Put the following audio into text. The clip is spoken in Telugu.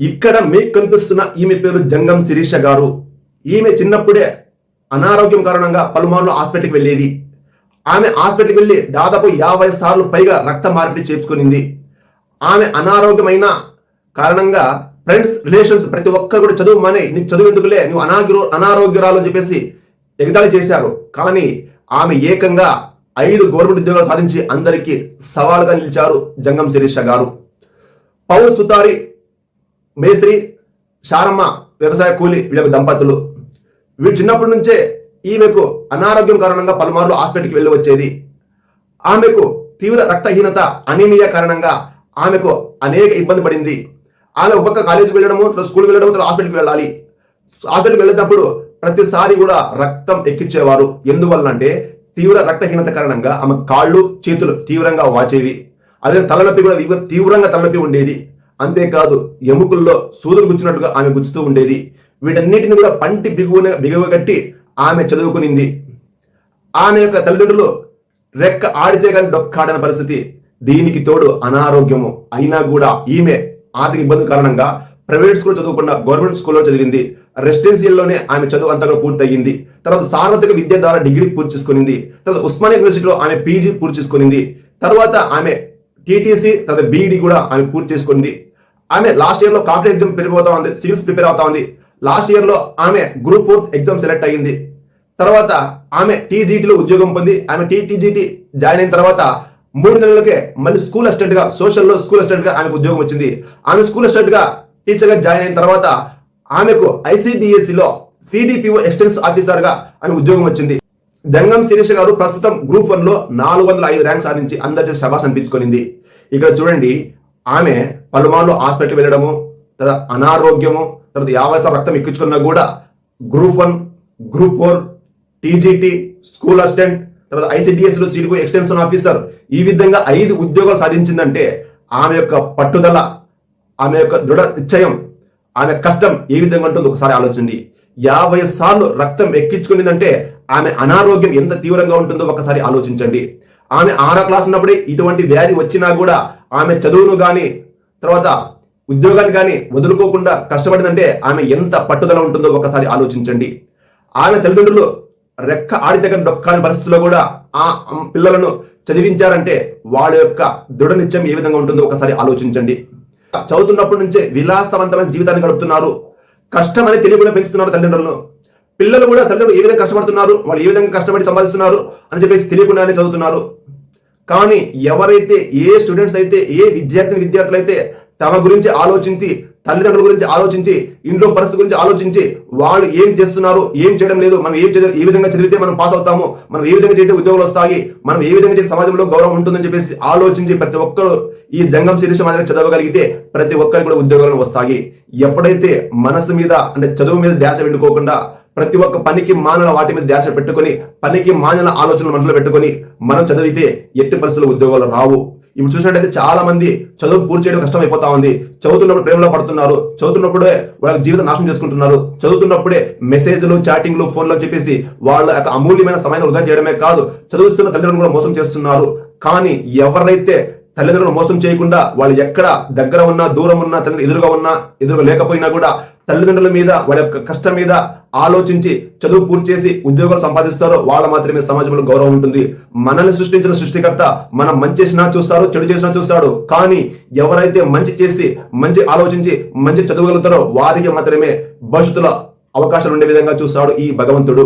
ఇక్కడ మీకు కనిపిస్తున్న ఈమె పేరు జంగం శిరీష గారు. ఈమె చిన్నప్పుడే అనారోగ్యం కారణంగా పలుమార్లు హాస్పిటల్కి వెళ్ళేది. ఆమె హాస్పిటల్కి వెళ్ళి దాదాపు యాభై సార్లు పైగా రక్త మార్పిడి చేసుకునింది ఆమె అనారోగ్యమైన కారణంగా ఫ్రెండ్స్ రిలేషన్స్ ప్రతి ఒక్కరు కూడా చదువు మానే నీకు చదువు ఎందుకులే నువ్వు అనాగ్రో అనారోగ్యరాలు అని చెప్పేసి ఎగతాళి చేశారు. కానీ ఆమె ఏకంగా ఐదు గవర్నమెంట్ ఉద్యోగాలు సాధించి అందరికీ సవాలుగా నిలిచారు జంగం శిరీష గారు. పౌల్ సుతారి మేస్త్రి శారమ్మ వ్యవసాయ కూలి వీళ్ళకు దంపతులు. వీళ్ళు చిన్నప్పటి నుంచే ఈమెకు అనారోగ్యం కారణంగా పలుమార్లు హాస్పిటల్కి వెళ్ళి వచ్చేది. ఆమెకు తీవ్ర రక్తహీనత అనీమియా కారణంగా ఆమెకు అనేక ఇబ్బంది పడింది. ఆమె ఒక పక్క కాలేజీకి వెళ్ళడము తర్వాత స్కూల్కి వెళ్ళడము తర్వాత హాస్పిటల్కి వెళ్ళాలి. హాస్పిటల్కి వెళ్ళినప్పుడు ప్రతిసారి కూడా రక్తం ఎక్కించేవారు ఎందువల్ల అంటే తీవ్ర రక్తహీనత కారణంగా ఆమె కాళ్ళు చేతులు తీవ్రంగా వాచేవి. అదే తలనొప్పి కూడా తీవ్రంగా తలనొప్పి ఉండేది. అంతేకాదు ఎముకల్లో సూదులు గుచ్చినట్టుగా ఆమె గుచ్చుతూ ఉండేది. వీటన్నిటిని కూడా పంటి బిగువున బిగువగట్టి ఆమె చదువుకునింది. ఆమె యొక్క తల్లిదండ్రులు రెక్క ఆడితే కానీ డొక్కాడని పరిస్థితి. దీనికి తోడు అనారోగ్యము. అయినా కూడా ఈమె ఆర్థిక ఇబ్బంది కారణంగా ప్రైవేట్ స్కూల్ చదువుకున్న గవర్నమెంట్ స్కూల్లో చదివింది. రెసిడెన్షియల్లోనే ఆమె చదువు అంతా కూడా పూర్తయింది. తర్వాత సార్వత్రిక విద్య ద్వారా డిగ్రీ పూర్తి చేసుకునింది. తర్వాత ఉస్మానియా యూనివర్సిటీలో ఆమె పీజీ పూర్తి చేసుకునింది. తర్వాత ఆమె టీటీసీ తర్వాత బీఈడి కూడా ఆమె పూర్తి చేసుకుంది ఆమె లాస్ట్ ఇయర్లో కాంపిటేటివ్ ఎగ్జామ్ పెరిగిపోతా ఉంది సివిల్స్ ప్రిపేర్ అవుతా ఉంది. లాస్ట్ ఇయర్లో ఆమె గ్రూప్ ఫోర్త్ ఎగ్జామ్ సెలెక్ట్ అయ్యింది. తర్వాత ఆమె టీజీటీలో ఉద్యోగం పొంది ఆమె టీటీజీటీ జాయిన్ అయిన తర్వాత మూడు నెలలకే మళ్ళీ స్కూల్ అసిస్టెంట్గా సోషల్లో స్కూల్ అసిస్టెంట్గా ఆమెకు ఉద్యోగం వచ్చింది. ఆమె స్కూల్ అసిస్టెంట్గా టీచర్గా జాయిన్ అయిన తర్వాత ఆమెకు ఐసిడిఎస్సి లో సిడిపిఓ ఎక్స్టెన్స్ ఆఫీసర్గా ఆమె ఉద్యోగం వచ్చింది. జంగం శిరీష గారు ప్రస్తుతం గ్రూప్ వన్లో నాలుగు వందల ఐదు ర్యాంక్ సాధించి అందరి శబాస్ అనిపించుకొనింది. ఇక్కడ చూడండి ఆమె పలుమార్లు హాస్పిటల్ వెళ్ళడము తర్వాత అనారోగ్యము తర్వాత యాభై రక్తం ఎక్కించుకున్నా కూడా group one group four TGT school assistant తర్వాత ఐసిడిఎస్లో సీడిపో ఎక్స్టెన్షన్ ఆఫీసర్. ఈ విధంగా ఐదు ఉద్యోగాలు సాధించిందంటే ఆమె యొక్క పట్టుదల ఆమె యొక్క దృఢ నిశ్చయం ఆమె కష్టం ఏ విధంగా ఉంటుందో ఒకసారి ఆలోచించండి. యాభై సార్లు రక్తం ఎక్కించుకునేదంటే ఆమె అనారోగ్యం ఎంత తీవ్రంగా ఉంటుందో ఒకసారి ఆలోచించండి. ఆమె ఆరో క్లాస్ ఉన్నప్పుడే ఇటువంటి వ్యాధి వచ్చినా కూడా ఆమె చదువును కానీ తర్వాత ఉద్యోగాన్ని కానీ వదులుకోకుండా కష్టపడిందంటే ఆమె ఎంత పట్టుదల ఉంటుందో ఒకసారి ఆలోచించండి. ఆమె తల్లిదండ్రులు రెక్క ఆడితగని దొక్కని డొక్కాని పరిస్థితుల్లో కూడా ఆ పిల్లలను చదివించారంటే వాళ్ళ యొక్క దృఢ నిత్యం ఏ విధంగా ఉంటుందో ఒకసారి ఆలోచించండి. చదువుతున్నప్పటి నుంచే విలాసవంతమైన జీవితాన్ని గడుపుతున్నారు. కష్టం అని తెలియకుండా పెంచుతున్నారు తల్లిదండ్రులను. పిల్లలు కూడా తల్లిదండ్రులు ఏ విధంగా కష్టపడుతున్నారు వాళ్ళు ఏ విధంగా కష్టపడి సంపాదిస్తున్నారు అని చెప్పేసి తెలియకుండానే చదువుతున్నారు. కానీ ఎవరైతే ఏ స్టూడెంట్స్ అయితే ఏ విద్యార్థిని విద్యార్థులు అయితే తమ గురించి ఆలోచించి తల్లిదండ్రుల గురించి ఆలోచించి ఇంట్లో పరిస్థితి గురించి ఆలోచించి వాళ్ళు ఏం చేస్తున్నారు ఏం చేయడం లేదు మనం ఏం ఏ విధంగా చదివితే మనం పాస్ అవుతాము మనం ఏ విధంగా చేస్తే ఉద్యోగాలు వస్తాయి మనం ఏ విధంగా చేస్తే సమాజంలో గౌరవం ఉంటుందని చెప్పేసి ఆలోచించి ప్రతి ఒక్కరు ఈ జంగం శిరీష మాదిరి చదవగలిగితే ప్రతి ఒక్కరికి కూడా ఉద్యోగాలు వస్తాయి. ఎప్పుడైతే మనసు మీద అంటే చదువు మీద ధ్యాస వెండుకోకుండా ప్రతి ఒక్క పనికి మానల వాటి మీద ధ్యాస పెట్టుకొని పనికి మానల ఆలోచనలు మనసులో పెట్టుకొని మనం చదివితే ఎట్టి పరిస్థితులు ఉద్యోగాలు రావు. ఇప్పుడు చూసినట్టయితే చాలా మంది చదువు పూర్తి చేయడం కష్టం అయిపోతా ఉంది. చదువుతున్నప్పుడు ప్రేమలో పడుతున్నారు. చదువుతున్నప్పుడే వాళ్ళ జీవితం నాశనం చేసుకుంటున్నారు. చదువుతున్నప్పుడే మెసేజ్లు చాటింగ్లు ఫోన్లో చెప్పేసి వాళ్ళ యొక్క అమూల్యమైన సమయాన్ని వృధా చేయడమే కాదు చదువుతున్న తల్లిదండ్రులు కూడా మోసం చేస్తున్నారు. కానీ ఎవరైతే తల్లిదండ్రులు మోసం చేయకుండా వాళ్ళు ఎక్కడ దగ్గర ఉన్నా దూరం ఉన్నా తల్లి ఎదురుగా ఉన్నా ఎదురుగా లేకపోయినా కూడా తల్లిదండ్రుల మీద వాళ్ళ యొక్క కష్టం మీద ఆలోచించి చదువు పూర్తి చేసి ఉద్యోగాలు సంపాదిస్తారో వాళ్ళ మాత్రమే సమాజంలో గౌరవం ఉంటుంది. మనల్ని సృష్టించిన సృష్టికర్త మనం మంచి చేసినా చూస్తారు చెడు చేసినా చూస్తాడు. కానీ ఎవరైతే మంచి చేసి మంచి ఆలోచించి మంచి చదవగలుగుతారో వారికి మాత్రమే భవిష్యత్తులో అవకాశాలు ఉండే విధంగా చూస్తాడు ఈ భగవంతుడు.